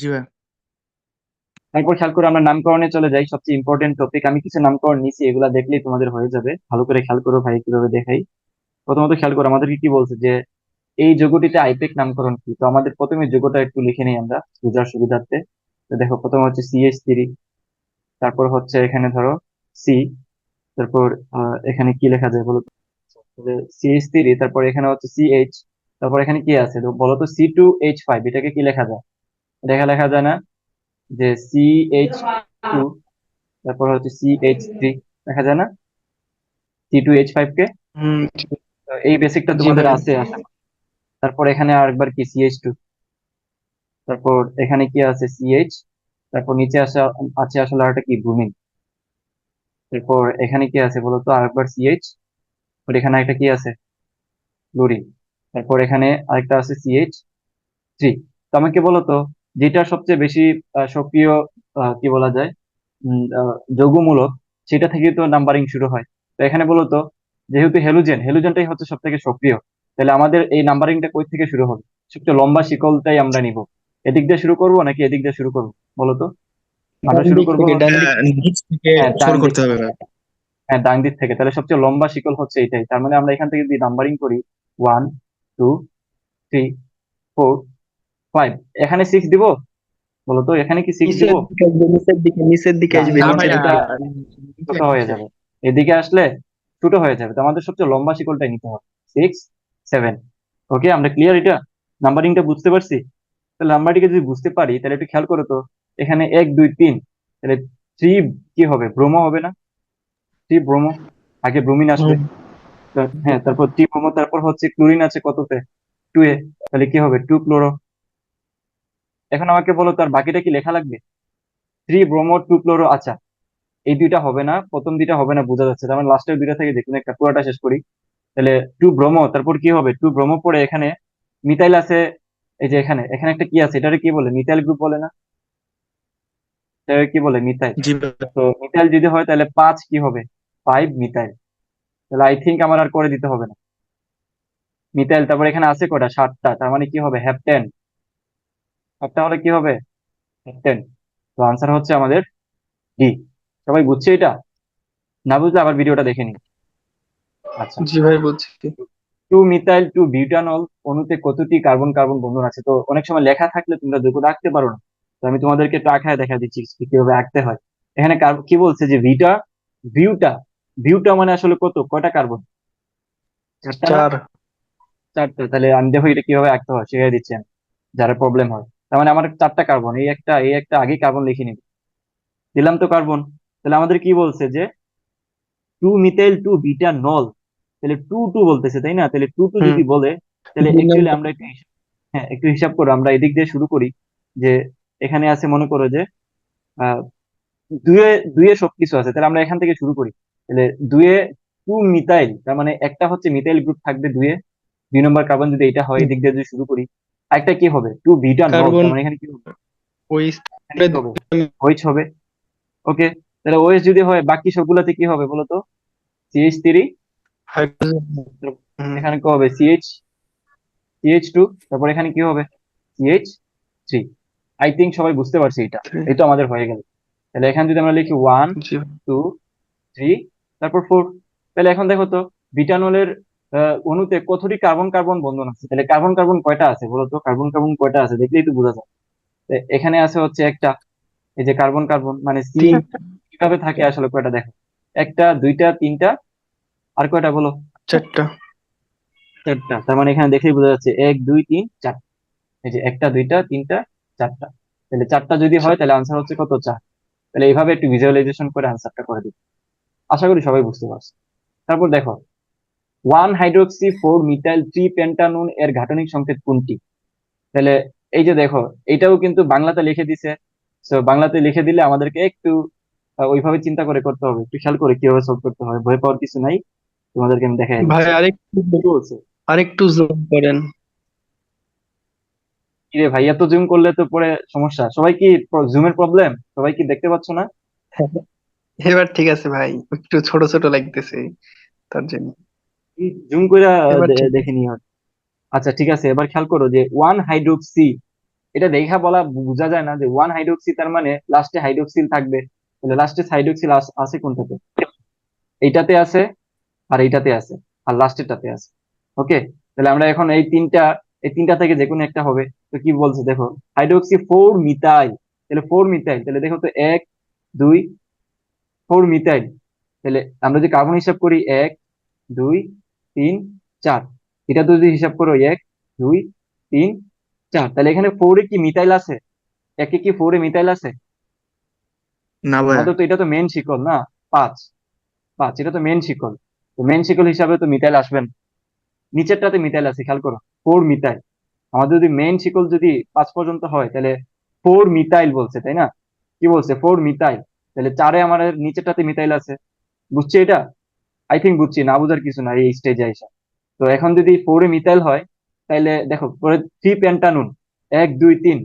জি ভাই। তারপর খেয়াল করে আমরা নামকরণে চলে যাই, সবচেয়ে ইম্পর্টেন্ট টপিক আমি কিছু নামকরণ নিছি, এগুলা দেখলেই তোমাদের হয়ে যাবে। ভালো করে খেয়াল করো ভাই, কীভাবে দেখাই। প্রথমত খেয়াল করো, আমাদেরকে কি বলছে যে, এই যৌগটিতে আইপেক নামকরণ কি? তো আমাদের প্রথমে যৌগটা একটু লিখে নিই আমরা, বোঝার সুবিধার্থে। তো দেখো, প্রথমে হচ্ছে সিএইচ থ্রি তারপর হচ্ছে এখানে ধরো সি তারপর এখানে কি লেখা যায় বলো? সিএইচ থ্রি তারপর এখানে হচ্ছে সিএইচ তারপর এখানে কি আছে? বলো তো সি টু এইচ ফাইভ এটাকে কি লেখা যায়? দেখা লেখা যায় না যে সি এইচ টু তারপর হচ্ছে সি এইচ থ্রি দেখা যায় না? সি টু এইচ ফাইভ কে? এই বেসিকটা তোমাদের আছে তারপর এখানে আরেকবার কি সিএইচ টু তারপর এখানে কি আছে সিএইচ তারপর নিচে আসা আছে আসলে আরেকটা কি ব্রুমিন এরপর এখানে কি আছে বলতো আরেকবার সিএইচ আর এখানে একটা কি আছে? ক্লোরিন তারপর এখানে আরেকটা আছে সিএইচ থ্রি তো আমাকে বলো তো যেটা সবচেয়ে বেশি সক্রিয় কি বলা যায় যৌগমূলক সেটা থেকে তো নাম্বারিং শুরু হয়। তো এখানে বলো তো যেহেতু হেলোজেন হেলোজেনটাই হচ্ছে সব থেকে সক্রিয় তাহলে আমাদের এই নাম্বারিংটা কই থেকে শুরু হবে? সবচেয়ে লম্বা শিকলটাই আমরা নিব। এদিক দিয়ে শুরু করব নাকি এদিক দিয়ে শুরু করব? বলো তো। আমরা শুরু করব হ্যাঁ, শুরু করতে হবে হ্যাঁ ডান দিক থেকে। তাহলে সবচেয়ে লম্বা শিকল হচ্ছে এটাই তার মানে আমরা এখান থেকে যদি নাম্বারিং করি one two three four five এখানে সিক্স দিব? বলো তো এখানে কি সিক্স দিব? নিচের দিকে নিচের দিকে আসবে ছোট হয়ে যাবে। এদিকে আসলে ছোট হয়ে যাবে। তো আমাদের সবচেয়ে লম্বা শিকলটাই নিতে হবে। সিক্স সেভেন ওকে আমরা ক্লিয়ার এটা? নাম্বারিংটা বুঝতে পারছি? তাহলে নাম্বারটিকে যদি বুঝতে পারি তাহলে একটু খেয়াল করো তো। এখানে এক দুই তিন। তাহলে থ্রি কি হবে? ব্রোমো হবে না? Three bromo? আগে ব্রোমিন আসবে। হ্যাঁ তারপর থ্রি ব্রোমো তারপর হচ্ছে ক্লোরিন আছে কততে? টু এ তাহলে কি হবে? টু ক্লোরো এখন আমাকে বলো তার বাকিটা কি লেখা লাগবে? থ্রি ব্রোমো টু ক্লোরো আচ্ছা। এই দুইটা হবে না প্রথম দুইটা হবে না বোঝা যাচ্ছে। তার মানে লাস্টের দুইটা থেকে দেখুন একটা পুরোটা শেষ করি। তাহলে টু ব্রোমো তারপর কি হবে? টু ব্রোমো পরে এখানে মিথাইল আছে এই যে এখানে এখানে একটা কি আছে? এটারে কি বলে? মিথাইল গ্রুপ বলে না? কি বলে? মিথাইল তো মিথাইল যদি হয় তাহলে পাঁচ কি হবে? ফাইভ মিথাইল তাহলে আই থিঙ্ক আমার আর করে দিতে হবে না। মিথাইল তারপর এখানে আছে কটা? সাতটা। তার মানে কি হবে? হ্যাপটেন সাতটা হলে কি হবে? হ্যাপটেন তো আনসার হচ্ছে আমাদের ডি সবাই বুঝছে এটা? না বুঝলে আবার ভিডিওটা দেখে নিন। আচ্ছা। জি ভাই বলছি টু মিথাইল টু বিউটানল অণুতে কতটি কার্বন কার্বন বন্ধন আছে? তো অনেক সময় লেখা থাকলে তোমরা যোগ্য রাখতে পারো না। তো আমি তোমাদেরকে একটু আঁকায় দেখা দিচ্ছি কীভাবে আঁকতে হয়। এখানে কি বলছে যে ভিটা ভিউটা ভিউটা মানে আসলে কত? কয়টা কার্বন চারটা চারটা। তাহলে আমি দেখো এটা কীভাবে আঁকতে হয় শিখিয়ে দিচ্ছি আমি যারা প্রবলেম হয়। তার মানে আমার চারটা কার্বন এই একটা এই একটা আগে কার্বন লিখে নিবি। দিলাম তো কার্বন তাহলে আমাদের কি বলছে যে টু মিথাইল টু বিটা নল তাহলে টু টু বলতেছে তাই না? তাহলে টু টু যদি বলে তাহলে অ্যাকচুয়ালি আমরা একটু হিসাব- হ্যাঁ একটু হিসাব করো আমরা এদিক দিয়ে শুরু করি যে এখানে আছে মনে করো যে আহ দুয়ে দুয়ে সবকিছু আছে তাহলে আমরা এখান থেকে শুরু করি। তাহলে দুয়ে টু মিথাইল তার মানে একটা হচ্ছে মিথাইল গ্রুপ থাকবে দুয়ে দুই নম্বর কার্বন যদি এটা হয় এদিক দিয়ে যদি শুরু করি আরেকটা কি হবে? টু বিটা মানে এখানে কি হবে? কি হবে? হবে। ওকে তাহলে ওএইচ যদি হয় বাকি সবগুলোতে কি হবে বলো তো সিএইচ থ্রি এখানে কি হবে? সিএইচ সিএইচ টু তারপর এখানে কি হবে? সিএইচ থ্রি আই থিঙ্ক সবাই বুঝতে পারছি এটা। এই তো আমাদের হয়ে গেল। তাহলে এখানে যদি আমরা লিখি ওয়ান টু থ্রি তারপর ফোর তাহলে এখন দেখো তো বিটানলের অণুতে কতটি কার্বন কার্বন বন্ধন আছে? তাহলে কার্বন কার্বন কয়টা আছে বলো তো? কার্বন কার্বন কয়টা আছে? দেখলেই তো বোঝা যায়। এখানে আছে হচ্ছে একটা এই যে কার্বন কার্বন মানে সি কীভাবে থাকে আসলে কয়টা দেখো? একটা দুইটা তিনটা আর কয়টা বলো? চারটা। চারটা তার মানে এখানে দেখেই বোঝা যাচ্ছে এক দুই তিন চার। এই যে একটা দুইটা তিনটা চারটা। তাহলে চারটা যদি হয় তাহলে আনসার হচ্ছে কত? চার। তাহলে এইভাবে একটু ভিজুয়ালাইজেশন করে আনসারটা করে দিই। আশা করি সবাই বুঝতে পারছে। তারপর দেখো one hydroxy four methyl three pentanone এর গাঠনিক সংকেত কোনটি? তাহলে এই যে দেখো এটাও কিন্তু বাংলাতে লিখে দিছে। তো বাংলাতে লিখে দিলে আমাদেরকে একটু ওইভাবে চিন্তা করে করতে হবে। একটু খেয়াল করে কীভাবে সলভ করতে হবে ভয় পাওয়ার কিছু নাই। তোমাদেরকে আমি দেখাই ভাই আরেকটু আরেকটু জুম করেন। কিরে ভাই এত জুম করলে তো পরে সমস্যা। সবাই কি জুমের প্রবলেম সবাই কি দেখতে পাচ্ছ না? এবার ঠিক আছে ভাই একটু ছোট ছোট লাগতেছে তার জন্য। জুম করে দেখে নিও আচ্ছা ঠিক আছে এবার খেয়াল করো যে ওয়ান হাইড্রোক্সি এটা দেখা বলা বোঝা যায় না যে ওয়ান হাইড্রোক্সি তার মানে লাস্টে হাইড্রোক্সিল থাকবে। তাহলে লাস্টে হাইড্রোক্সিল আছে কোনটাতে? এইটাতে আছে আর এইটাতে আছে আর লাস্টেরটাতে আছে। ওকে তাহলে আমরা এখন এই তিনটা এই তিনটা থেকে যে কোনো একটা হবে। তো কি বলছে দেখো হাইড্রোক্সি ফোর মিথাইল তাহলে ফোর মিথাইল তাহলে দেখো তো এক দুই ফোর মিথাইল তাহলে আমরা যদি কার্বন হিসাব করি এক দুই তিন চার। এটা তো যদি হিসাব করো এক দুই তিন চার। তাহলে এখানে ফোরে কি মিথাইল আছে? একে কি ফোরে মিথাইল আছে? না তো এটা তো মেন শিকল না? পাঁচ। পাঁচ এটা তো মেন শিকল। তো মেন শিকল হিসাবে তো মিথাইল আসবেন নিচেরটাতে মিথাইল আছে খেয়াল করো। ফোর মিথাইল আমাদের যদি মেন শিকল যদি পাঁচ পর্যন্ত হয় তাহলে ফোর মিথাইল বলছে তাই না? কি বলছে? ফোর মিথাইল তাহলে চারে আমাদের নিচেরটাতে মিথাইল আছে। বুঝছি এটা? আই থিঙ্ক বুঝছি, না বুঝার কিছু না এই স্টেজে আইসা। তো এখন যদি ফোরে মিথাইল হয় তাহলে দেখো পরে থ্রি পেন্টানুন এক, দুই, তিন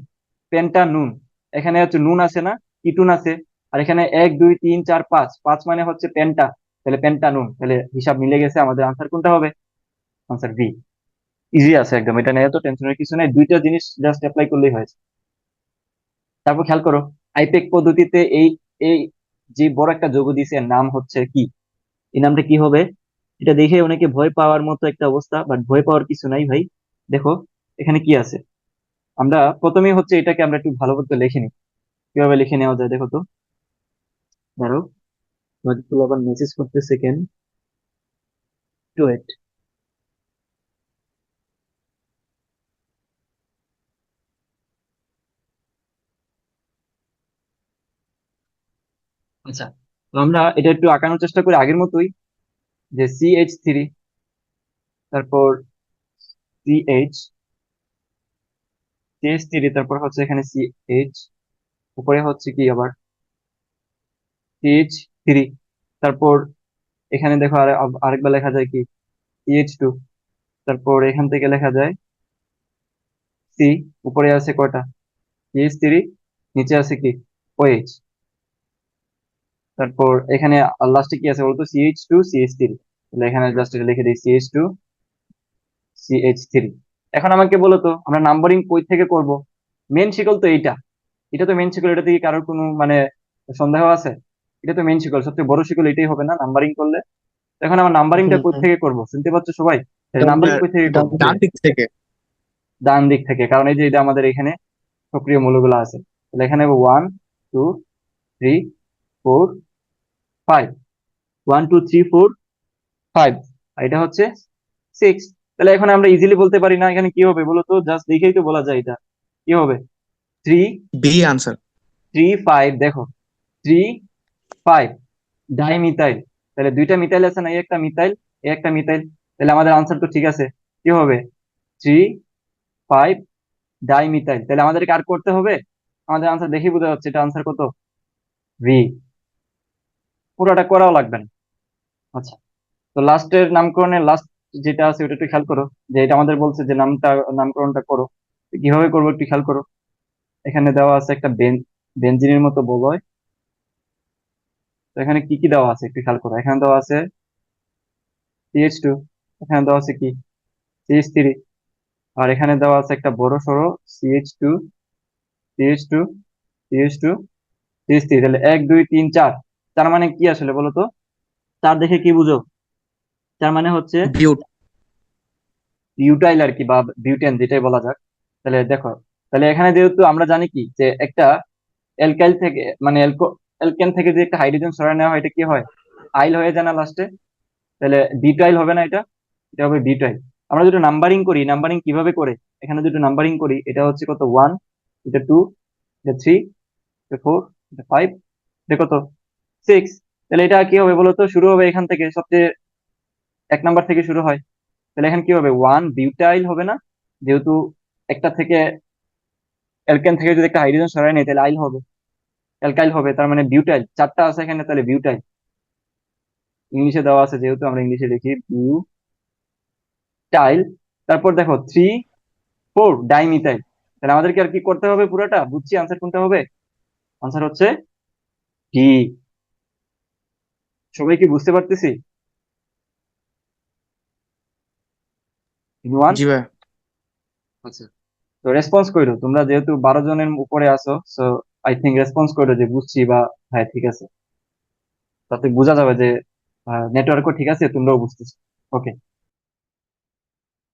পেন্টানুন এখানে হচ্ছে নুন আছে না কিটুন আছে, আর এখানে এক, দুই, তিন, চার, পাঁচ পাঁচ মানে হচ্ছে পেন্টা তাহলে পেন্টানুন তাহলে হিসাব মিলে গেছে আমাদের আনসার কোনটা হবে? আনসার বি ইজি আছে একদম, এটা নিয়ে তো টেনশনের কিছু নেই, দুইটা জিনিস জাস্ট অ্যাপ্লাই করলেই হয়েছে। তারপর খেয়াল করো আইপেক পদ্ধতিতে এই এই যে বড় একটা যোগ দিছে, নাম হচ্ছে কি? এই নামটা কি হবে? এটা দেখে অনেকে ভয় পাওয়ার মতো একটা অবস্থা বাট ভয় পাওয়ার কিছু নাই ভাই। দেখো, এখানে কি আছে? আমরা প্রথমে হচ্ছে এটাকে আমরা একটু ভালো করতে লিখে নিই। কীভাবে লিখে নেওয়া যায় দেখো তো। ধরো তো আবার মেসেজ করতে সেকেন্ড টু এইট আচ্ছা তো আমরা এটা একটু আঁকানোর চেষ্টা করি আগের মতোই, যে সি এইচ থ্রি তারপর C H C H three তারপর হচ্ছে এখানে সি এইচ উপরে হচ্ছে কি আবার? সি এইচ থ্রি তারপর এখানে দেখো আর আরেকবার লেখা যায় কি? সি এইচ টু তারপর এখান থেকে লেখা যায় সি উপরে আছে কয়টা? সি এইচ থ্রি নিচে আছে কি? ওএইচ তারপর এখানে লাস্টে কি আছে বলতো? সিএইচ টু সিএইচ থ্রি তাহলে এখানে জাস্ট লিখে দিই সিএইচ টু সিএইচ থ্রি এখন আমাকে বলো তো আমরা নাম্বারিং কই থেকে করব? মেন শিকল তো এইটা। এটা তো মেন শিকল এটা থেকে কারোর কোনো মানে সন্দেহ আছে? এটা তো মেন শিকল সবচেয়ে বড় শিকল এটাই হবে না নাম্বারিং করলে? এখন আমার নাম্বারিংটা কই থেকে করব? শুনতে পাচ্ছ সবাই? নাম্বারিং কই থেকে ডান দিক থেকে। ডান দিক থেকে কারণ এই যে এটা আমাদের এখানে সক্রিয় মৌলগুলো আছে। তাহলে এখানে one two three four five one two three four five আর এটা হচ্ছে সিক্স তাহলে এখন আমরা ইজিলি বলতে পারি না এখানে কি হবে বলো তো জাস্ট দেখেই তো বলা যায় এটা। কি হবে? Three B answer three five দেখো। থ্রি ফাইভ ডাইমিথাইল তাহলে দুইটা মিথাইল আছে না? এই একটা মিথাইল এই একটা মিথাইল তাহলে আমাদের আনসার তো ঠিক আছে। কি হবে? থ্রি ফাইভ ডাইমিথাইল তাহলে আমাদেরকে আর করতে হবে? আমাদের আনসার দেখেই বোঝা যাচ্ছে এটা আনসার কত? ভি পুরোটা করাও লাগবে না। আচ্ছা। তো লাস্টের নামকরণের লাস্ট যেটা আছে ওটা একটু খেয়াল করো। যে এটা আমাদের বলছে যে নামটা, নামকরণটা করো। কীভাবে করব একটু খেয়াল করো। এখানে দেওয়া আছে একটা বেঞ্জিনের মতো বলয় তো এখানে কি কি দেওয়া আছে একটু খেয়াল করো। এখানে দেওয়া আছে সিএইচ টু এখানে দেওয়া আছে কি? সিএইচ থ্রি আর এখানে দেওয়া আছে একটা বড় সড়ো CH two CH two CH two CH three তাহলে এক, দুই, তিন, চার। তার মানে কি আসলে বলো তো? চার দেখে কি বুঝো? তার মানে হচ্ছে বিউট বিউটাইল আর কি বা বিউটেন যেটাই বলা যাক। তাহলে দেখো তাহলে এখানে যেহেতু আমরা জানি কি যে একটা অ্যালকাইল থেকে মানে অ্যালকেন থেকে যে একটা হাইড্রোজেন সরাই নেওয়া হয় এটা কি হয়? আইল হয়ে যায় না লাস্টে তাহলে বিউটাইল হবে না এটা? এটা হবে বিউটাইল আমরা যদি নাম্বারিং করি নাম্বারিং কীভাবে করে? এখানে যদি নাম্বারিং করি এটা হচ্ছে কত? ওয়ান এটা টু এটা থ্রি এটা ফোর এটা ফাইভ এটা কত? সিক্স তাহলে এটা কি হবে বলতো? শুরু হবে এখান থেকে, সবচেয়ে এক নাম্বার থেকে শুরু হয়। তাহলে এখানে কি হবে? ওয়ান বিউটাইল হবে না? যেহেতু একটা থেকে অ্যালকেন থেকে যদি একটা হাইড্রোজেন সরাই নেই তাহলে আইল হবে। অ্যালকাইল হবে, তার মানে বিউটাইল চারটা আছে এখানে, তাহলে বিউটাইল ইংলিশে দেওয়া আছে, যেহেতু আমরা ইংলিশে লিখি বিউ টাইল তারপর দেখো থ্রি ফোর ডাইমিথাইল তাহলে আমাদেরকে আর কি করতে হবে পুরোটা? বুঝছি? আনসার কোনটা হবে? আনসার হচ্ছে ডি সবাই কি বুঝতে পারতেছি? ওয়ান জি ভাই। আচ্ছা। তো রেসপন্স করো তোমরা যেহেতু বারো জনের উপরে আছো সো আই থিঙ্ক রেসপন্স করো যে বুঝছি বা হ্যাঁ ঠিক আছে। তাতে বোঝা যাবে যে নেটওয়ার্কও ঠিক আছে তোমরাও বুঝতেছো। ওকে